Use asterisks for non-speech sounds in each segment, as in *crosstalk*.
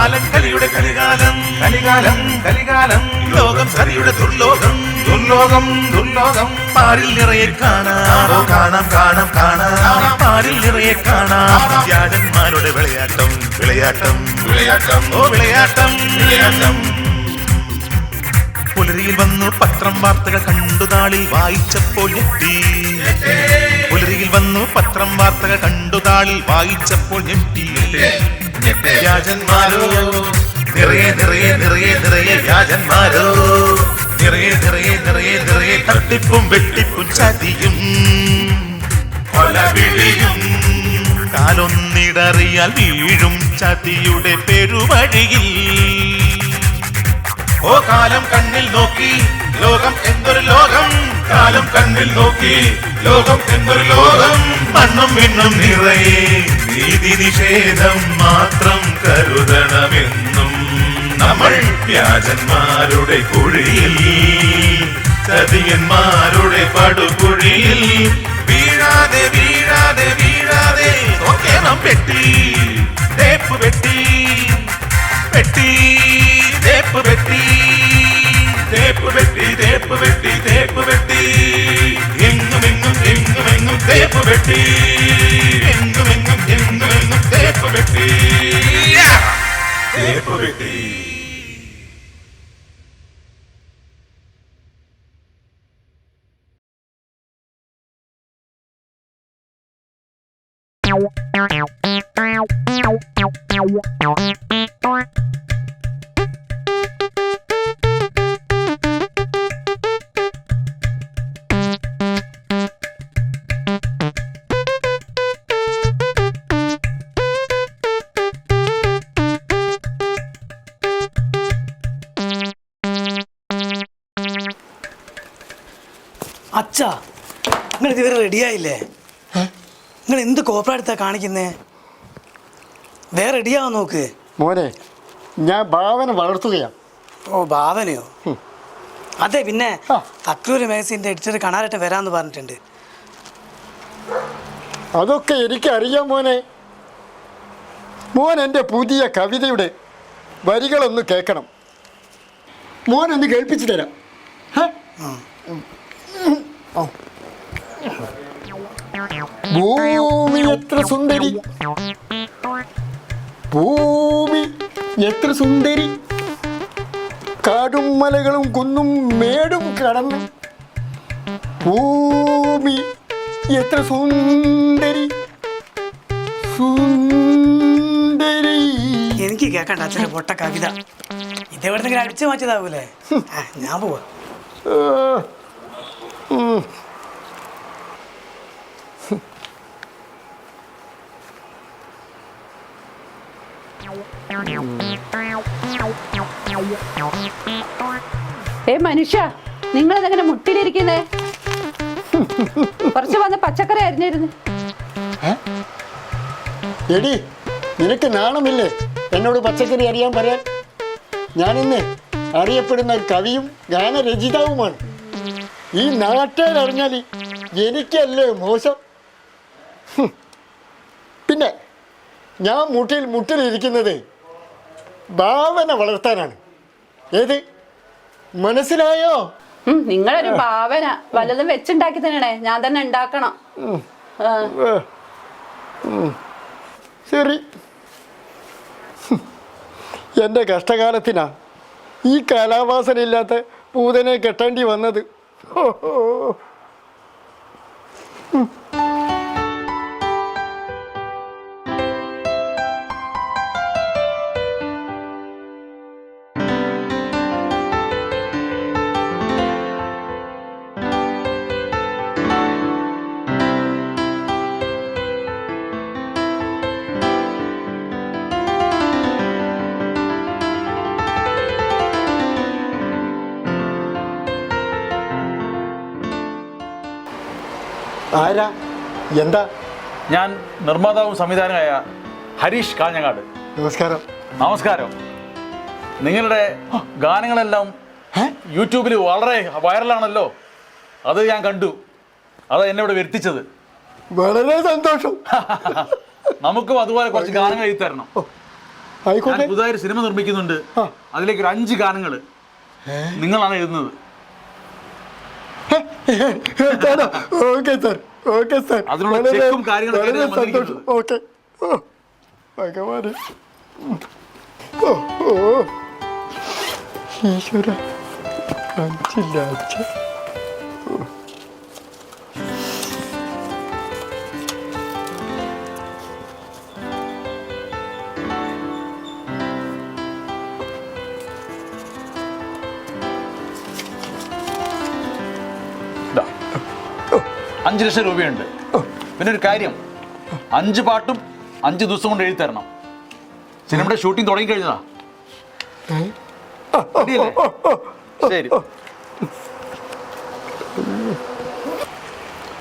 കാലം കലിയുടെ കലികാലം. കലികാലം കലികാലം. ലോകം കലിയുടെ ദുർലോകം. ദുർലോകം ദുർലോകം. പാരിൽ നിറയെ കാണാം. കാണാം കാണാം കാണാം. പാരിൽ നിറയെ കാണാം. വ്യാജന്മാരുടെ വിളയാട്ടം വിളയാട്ടം. വിളയാട്ടം. ഓ വിളയാട്ടം. വിളയാട്ടം. പുലരിയിൽ വന്നു പത്രം വാർത്തകൾ കണ്ടു താളിൽ വായിച്ചപ്പോൾ ഞെട്ടി. പുലരിയിൽ വന്നു പത്രം വാർത്തകൾ കണ്ടു താളിൽ വായിച്ചപ്പോൾ ഞെട്ടി. നിറയെ നിറയെ നിറയെ നിറയെ നിറയെ നിറയെ നിറയെ നിറയെ വെട്ടിപ്പും ചതിയും. കാലൊന്നിടറിയാൽ വീഴും ചതിയുടെ പെരുവഴിയിൽ. ഓ കാലം കണ്ണിൽ നോക്കി ലോകം എന്തൊരു ലോകം? കാലം കണ്ണിൽ നോക്കി. ലോകം എന്നൊരു ലോകം? മണ്ണും മിണ്ണും നിറയെ. നീതി നിഷേധം മാത്രം കരുതണമെന്നും നമ്മൾ വ്യാജന്മാരുടെ കുഴിയിൽ ചതിയന്മാരുടെ പടുകുഴിയിൽ. വീഴാതെ വീഴാതെ വീഴാതെ ഓക്കെ നാം പെട്ടി തേപ്പ് വെട്ടി. വെട്ടി. തേപ്പ് വെട്ടി. തേപ്പ് വെട്ടി തേപ്പ് വെട്ടി തേപ്പ് വെട്ടി. തേപ്പ് വെട്ടി എങ്ങും എങ്ങും എങ്ങും എങ്ങും തേപ്പ് വെട്ടി തേപ്പ് വെട്ടി അച്ഛാ നിങ്ങൾ ഇതുവരെ റെഡിയായില്ലേ നിങ്ങൾ എന്ത് കോപ്പറെടുത്താ കാണിക്കുന്നേ? വേറെ റെഡിയാവാൻ നോക്ക്. മോനെ ഞാൻ ഭാവന വളർത്തുകയാണ്. ഓ ഭാവനയോ? അതെ പിന്നെ. അക്രൂര് മാഗസിന്റെ എഡിറ്റർ കാണാനായിട്ട് വരാമെന്ന് പറഞ്ഞിട്ടുണ്ട്. അതൊക്കെ എനിക്കറിയാം മോനെ. മോൻ എന്റെ പുതിയ കവിതയുടെ വരികളൊന്ന് കേൾക്കണം. മോനൊന്ന് കേൾപ്പിച്ചു തരാം? ഭൂമി എത്ര സുന്ദരി? ഭൂമി എത്ര സുന്ദരി? കാടും മലകളും കുന്നും മേടും കടന്ന്. ഭൂമി എത്ര സുന്ദരി? സുന്ദരി. എനിക്ക് കേൾക്കണ്ട അച്ഛന്റെ പൊട്ട കവിത. ഇതെവിടുന്നെങ്കിലും അടിച്ചു മാറ്റിയതാവൂലേ? ഞാൻ പോവാ. ഏ മനുഷ്യ നിങ്ങൾ മുട്ടിലിരിക്കുന്നേ? കുറച്ച് വന്ന് പച്ചക്കറി അരിഞ്ഞിരുന്നു. എടി നിനക്ക് നാണമില്ലേ എന്നോട് പച്ചക്കറി അറിയാൻ പറയാൻ? ഞാനിന്ന് അറിയപ്പെടുന്ന ഒരു കവിയും ഗാനരചിതാവുമാണ്. ഈ നാട്ടിലറിഞ്ഞാൽ എനിക്കല്ലേ മോശം? പിന്നെ ഞാൻ മുട്ടിൽ മുട്ടിലിരിക്കുന്നത് ഭാവന വളർത്താനാണ്. ഏത്? മനസ്സിലായോ? നിങ്ങളൊരു ഭാവന വല്ലതും വെച്ചുണ്ടാക്കി തന്നെയാണേ ഞാൻ തന്നെ ഉണ്ടാക്കണം. ശരി. എന്റെ എന്റെ കഷ്ടകാലത്തിനാ ഈ കലാവാസനയില്ലാത്ത പൂതനെ കെട്ടേണ്ടി വന്നത്. ഹോ, *laughs* ആരാ? എന്താ? ഞാൻ നിർമ്മാതാവും സംവിധാനമായ ഹരീഷ് കാഞ്ഞങ്ങാട്. നമസ്കാരം. നമസ്കാരം. നിങ്ങളുടെ ഗാനങ്ങളെല്ലാം യൂട്യൂബിൽ വളരെ വൈറലാണല്ലോ. അത് ഞാൻ കണ്ടു. അത് എന്നെ ഇവിടെ വരുത്തിച്ചത്. വളരെ സന്തോഷം. *laughs* നമുക്കും അതുപോലെ കുറച്ച് ഗാനങ്ങൾ എഴുതി തരണം ആയിക്കോട്ടെ. ഞാൻ പുതുതായി സിനിമ നിർമ്മിക്കുന്നുണ്ട്. അതിലേക്ക് ഒരു അഞ്ച് ഗാനങ്ങൾ നിങ്ങളാണ് എഴുതുന്നത്. ഓക്കെ സാർ ഓക്കെ സാർ വളരെ-. സന്തോഷം. ഓക്കെ ഓ ഭഗവാനെ. ഓ ഓ. ഈശ്വര. അഞ്ചില്ല അച്ഛ. അഞ്ച് ലക്ഷം രൂപയുണ്ട്. പിന്നെ ഒരു കാര്യം. അഞ്ച് പാട്ടും അഞ്ച് ദിവസം കൊണ്ട് എഴുതി തരണം സിനിമയുടെ ഷൂട്ടിംഗ് തുടങ്ങി കഴിഞ്ഞതാ? ശരി.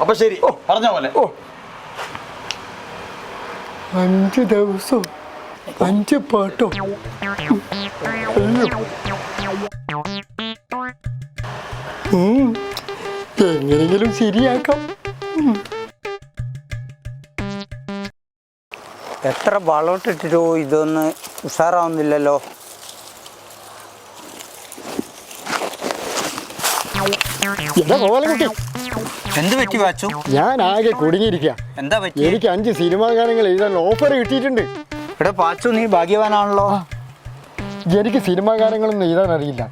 അപ്പൊ ശരി. പറഞ്ഞ പോലെ അഞ്ച് ദിവസം അഞ്ച് പാട്ടോ. ഉം, എങ്ങനെങ്കിലും ശരിയാക്കാം. എത്ര വളമിട്ടിട്ടോ ഇതൊന്ന് ഉഷാറാവുന്നില്ലല്ലോ. എന്താ പറ്റി വാച്ചു? ഞാൻ ആകെ കുടുങ്ങിയിരിക്കുക എന്താ പറ്റി? എനിക്ക് അഞ്ച് സിനിമാ ഗാനങ്ങൾ എഴുതാൻ ഓഫർ കിട്ടിയിട്ടുണ്ട്. ഇവിടെ പാച്ചു നീ ഭാഗ്യവാനാണല്ലോ. എനിക്ക് സിനിമാ ഗാനങ്ങളൊന്നും എഴുതാൻ അറിയില്ല.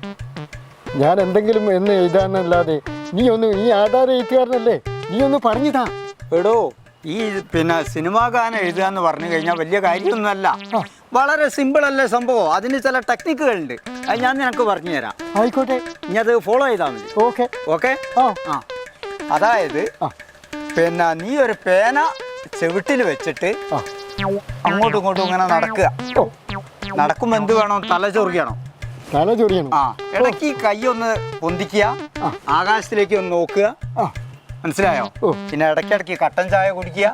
ഞാൻ എന്തെങ്കിലും എന്ന് എഴുതാനല്ലാതെ നീ ഒന്ന് നീ ആധാർ എഴുത്തുകാരനല്ലേ? നീ ഒന്ന് പറഞ്ഞിതാ. എടോ ഈ പിന്നെ സിനിമാ ഗാനം എഴുതുക എന്ന് പറഞ്ഞു കഴിഞ്ഞാൽ വലിയ കാര്യമൊന്നുമല്ല. വളരെ സിമ്പിൾ അല്ലേ സംഭവം? അതിന് ചില ടെക്നിക്കുകളുണ്ട് അത് ഞാൻ നിനക്ക് പറഞ്ഞു തരാം ആയിക്കോട്ടെ. ഇനി അത് ഫോളോ ചെയ്താൽ മതി. ഓക്കെ. ഓക്കെ? ആ. അതായത്. പിന്നെ നീ ഒരു പേന ചെവിട്ടിൽ വെച്ചിട്ട് അങ്ങോട്ടും ഇങ്ങോട്ടും ഇങ്ങനെ നടക്കുക. നടക്കുമ്പോൾ എന്ത് വേണം? തല ചൊറിയണം. തല ചൊറിയണം. ആ ഇടയ്ക്ക് കൈ ഒന്ന് പൊന്തിക്കുക ആകാശത്തിലേക്ക് ഒന്ന് നോക്കുക. മനസ്സിലായോ? പിന്നെ ഇടയ്ക്കിടയ്ക്ക് കട്ടൻ ചായ കുടിക്കുക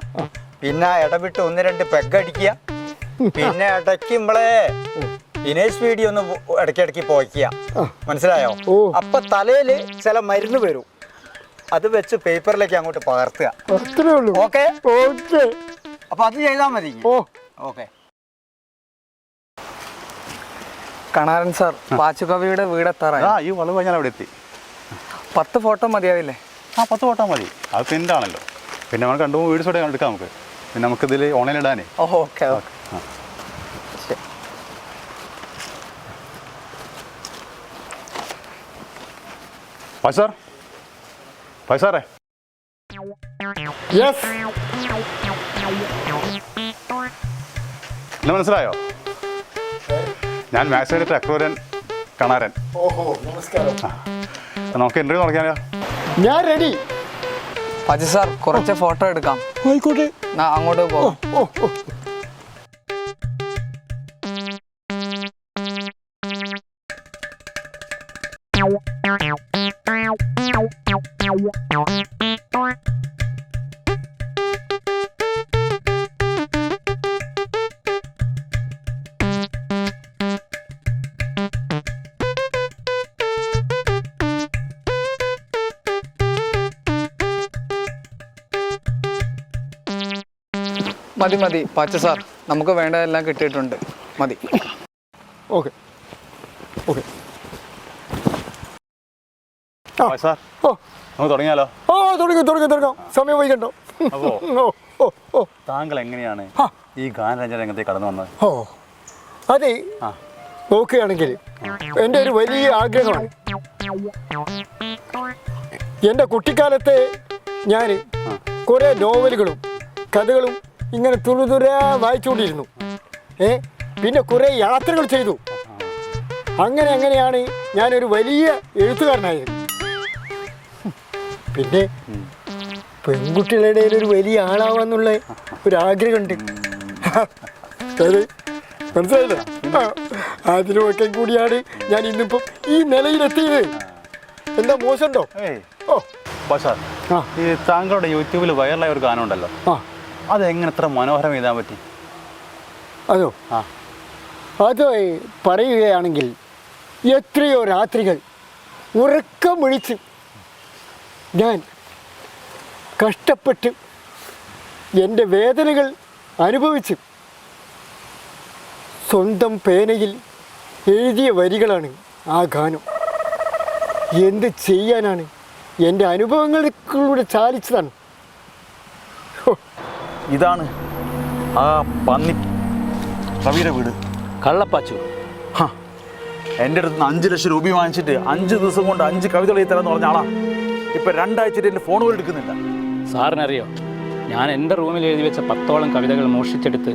പിന്നെ ഇടവിട്ട് ഒന്ന് രണ്ട് പെഗ് അടിക്കുക പിന്നെ ഇടയ്ക്ക് നമ്മളെ വിനേഷ് വീഡിയോ ഒന്ന് ഇടയ്ക്കിടയ്ക്ക് പോയിക്കുക. മനസ്സിലായോ. അപ്പൊ തലയിൽ ചില മരുന്ന് വരും. അത് വെച്ച് പേപ്പറിലേക്ക് അങ്ങോട്ട് പകർത്തുക. ഓക്കെ? അപ്പൊ അത് ചെയ്താൽ മതി. ഓക്കെ. കണാരൻ സാർ പാച്ചുകവിയുടെ വീടെത്താറായി. ആ ഈ വളവ് ഞാൻ അവിടെ എത്തി. പത്ത് ഫോട്ടോ മതിയാവില്ലേ? ആ പത്ത് ഫോട്ടോ മതി. അത് പ്രിന്റ് ആണല്ലോ പിന്നെ നമ്മൾ രണ്ടു മൂന്ന് വീഡിയോസ് എടുക്കാം നമുക്ക്. പിന്നെ നമുക്ക് ഇതിൽ ഓൺലൈൻ ഇടാനേ ഓക്കെ ഓക്കെ. പൈസാർ പൈസാറേ യെസ് എന്നെ മനസ്സിലായോ? ഞാൻ മാത്സ് അക്രൂരൻ കണാരൻ. ഓഹോ നമസ്കാരം. നമുക്ക് ഇന്റർവ്യൂ തുടങ്ങിയാലോ ഞാൻ റെഡി അജി സാർ കുറച്ച് ഫോട്ടോ എടുക്കാം. ആയിക്കോട്ടെ. നാ അങ്ങോട്ട് ഓ പോകാം ഓ. മതി മതി. പാച്ച സാർ നമുക്ക് വേണ്ടതെല്ലാം കിട്ടിയിട്ടുണ്ട്. മതി. ഓക്കെ. ഓക്കെ. സാർ. ഓ. നമുക്ക് തുടങ്ങിയാലോ? ഓ തുടങ്ങി തുടങ്ങി തുടങ്ങാം. സമയം വൈകണ്ടോ അപ്പോ ഓ ഓ ഓ. താങ്കൾ എങ്ങനെയാണ് ഈ ഗാനരചന രംഗത്തേക്ക് കടന്നു വന്നത്? ഓ. അതെ. നോക്കുകയാണെങ്കിൽ എന്റെ ഒരു വലിയ ആഗ്രഹമാണ്. എന്റെ കുട്ടിക്കാലത്തെ ഞാൻ കുറേ നോവലുകളും കഥകളും ഇങ്ങനെ തുളുതുരാ വായിച്ചുകൊണ്ടിരുന്നു. ഏ? പിന്നെ കുറേ യാത്രകൾ ചെയ്തു. അങ്ങനെ അങ്ങനെയാണ് ഞാനൊരു വലിയ എഴുത്തുകാരനായത്. പിന്നെ പെൺകുട്ടികളുടെ ഇടയിൽ ഒരു വലിയ ആളാവാന്നുള്ള ഒരു ആഗ്രഹമുണ്ട്. അത് മനസ്സിലായില്ലേ? അതിലുമൊക്കെ കൂടിയാണ് ഞാൻ ഇന്നിപ്പം ഈ നിലയിലെത്തിയത്. എന്താ മോശമുണ്ടോ? ഓ. പൈസാർ ഈ താങ്കളുടെ യൂട്യൂബിൽ വൈറലായ ഒരു ഗാനം ഉണ്ടല്ലോ ആ. അതെങ്ങനെ ഇത്ര മനോഹരം എഴുതാൻ പറ്റി? അതോ? ആ. അത് പറയുകയാണെങ്കിൽ എത്രയോ രാത്രികൾ ഉറക്കം വിളിച്ച് ഞാൻ കഷ്ടപ്പെട്ട് എന്റെ വേദനകൾ അനുഭവിച്ച് സ്വന്തം പേനയിൽ എഴുതിയ വരികളാണ് ആ ഗാനം. എന്ത് ചെയ്യാനാണ് എന്റെ അനുഭവങ്ങളിലൂടെ ചാലിച്ചതാണ്. ഇതാണ് ആ പന്നി കവിയുടെ വീട്. കള്ളപ്പാച്ചു ഹ, എന്റെ അടുത്ത് നിന്ന് അഞ്ച് ലക്ഷം രൂപ വാങ്ങിച്ചിട്ട് അഞ്ച് ദിവസം കൊണ്ട് അഞ്ച് കവിതകൾ എഴുതി തരാമെന്ന് പറഞ്ഞ ആളാ. ഇപ്പം രണ്ടാഴ്ചയിട്ട് എന്റെ ഫോൺ പോലും എടുക്കുന്നില്ല. സാറിനറിയോ ഞാൻ എന്റെ റൂമിൽ എഴുതി വെച്ച പത്തോളം കവിതകൾ മോഷ്ടിച്ചെടുത്ത്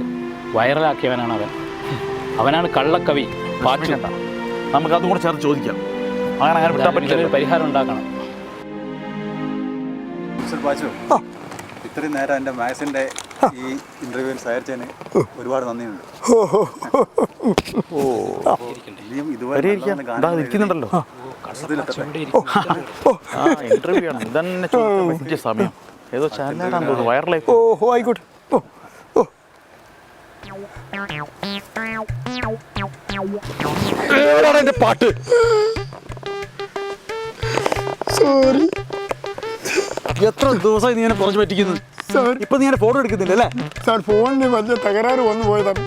വൈറലാക്കിയവനാണ് അവൻ. അവനാണ് കള്ളക്കവി പാച്ചു. നമുക്ക് അതും കൂടെ ചേർത്ത് ചോദിക്കാം. അങ്ങനെ അങ്ങനെ വിട്ടാൻ പറ്റില്ല പരിഹാരം ഉണ്ടാക്കണം. മിസ്റ്റർ പാച്ചു ഇത്രയും നേരം എന്റെ മാത്സിന്റെ ഈ ഇന്റർവ്യൂവിൽ സഹായിച്ചതിന് ഒരുപാട് നന്ദിയുണ്ട്. ഇനിയും ഇതുപോലെ പരിഹരിക്കാം നല്ല ഇതാ ഗാനങ്ങൾ ഇരിക്കുന്നുണ്ടല്ലോ ആ ഇന്റർവ്യൂ ആണ്. ഇതന്നെ ചോദിക്കാൻ പറ്റിയ സമയം. ഏതോ ചാനലാണെന്ന് തോന്നുന്നു. വൈറലായി ഓ ഓ ആയിക്കോട്ടെ. ഓ ഓ എന്റെ പാട്ട്. സോറി എത്ര ദിവസമായി നീ എന്നെ പറഞ്ഞു പറ്റിക്കുന്നു? സാർ. ഇപ്പൊ നീ ഫോട്ടോ എടുക്കുന്നില്ല അല്ലേ? സാർ ഫോണിന് വലിയ തകരാറ് വന്നു പോയതാണ്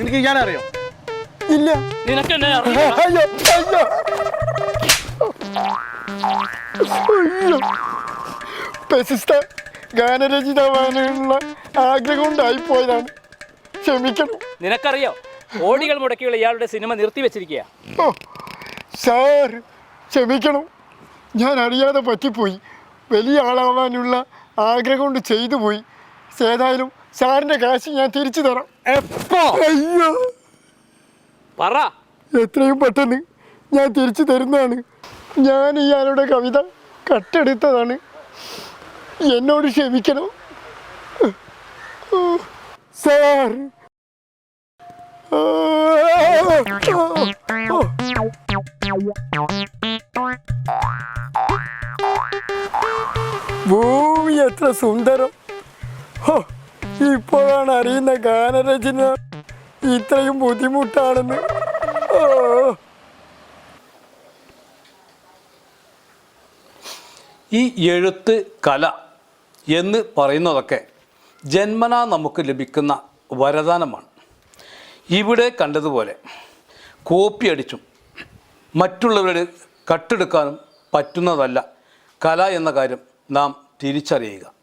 എനിക്ക് ഞാൻ അറിയാം ഇല്ല. നിനക്ക് അയ്യോ അയ്യോ. പ്രശസ്ത ഗാനരചിതാവാനുള്ള ആഗ്രഹം കൊണ്ടായിപ്പോയതാണ് ക്ഷമിക്കണം. നിനക്കറിയോ? ഓടികൾ മുടക്കിയുള്ള ഇയാളുടെ സിനിമ നിർത്തിവെച്ചിരിക്കുക ഓ സാർ ക്ഷമിക്കണം. ഞാൻ അറിയാതെ പറ്റിപ്പോയി. വലിയ ആളാവാനുള്ള ആഗ്രഹം കൊണ്ട് ചെയ്തു പോയി. ഏതായാലും സാറിന്റെ കാശ് ഞാൻ തിരിച്ചു തരാം. എപ്പോ? അയ്യോ. പറ. എത്രയും പെട്ടെന്ന് ഞാൻ തിരിച്ചു തരുന്നതാണ്. ഞാൻ ഇയാളുടെ കവിത കട്ടെടുത്തതാണ്. എന്നോട് ക്ഷമിക്കണം. സാർ. ഭൂമി എത്ര സുന്ദരം. ഹോ, ഇപ്പോഴാണ് അറിയുന്ന ഗാനരചന. ഇത്രയും ബുദ്ധിമുട്ടാണെന്ന്. ഈ എഴുത്ത് കല എന്ന് പറയുന്നതൊക്കെ ജന്മനാ നമുക്ക് ലഭിക്കുന്ന വരദാനമാണ്. ഇവിടെ കണ്ടതുപോലെ കോപ്പി അടിച്ചും മറ്റുള്ളവരുടെ കട്ടെടുക്കാനും പറ്റുന്നതല്ല. കല എന്ന കാര്യം നാം തിരിച്ചറിയുക.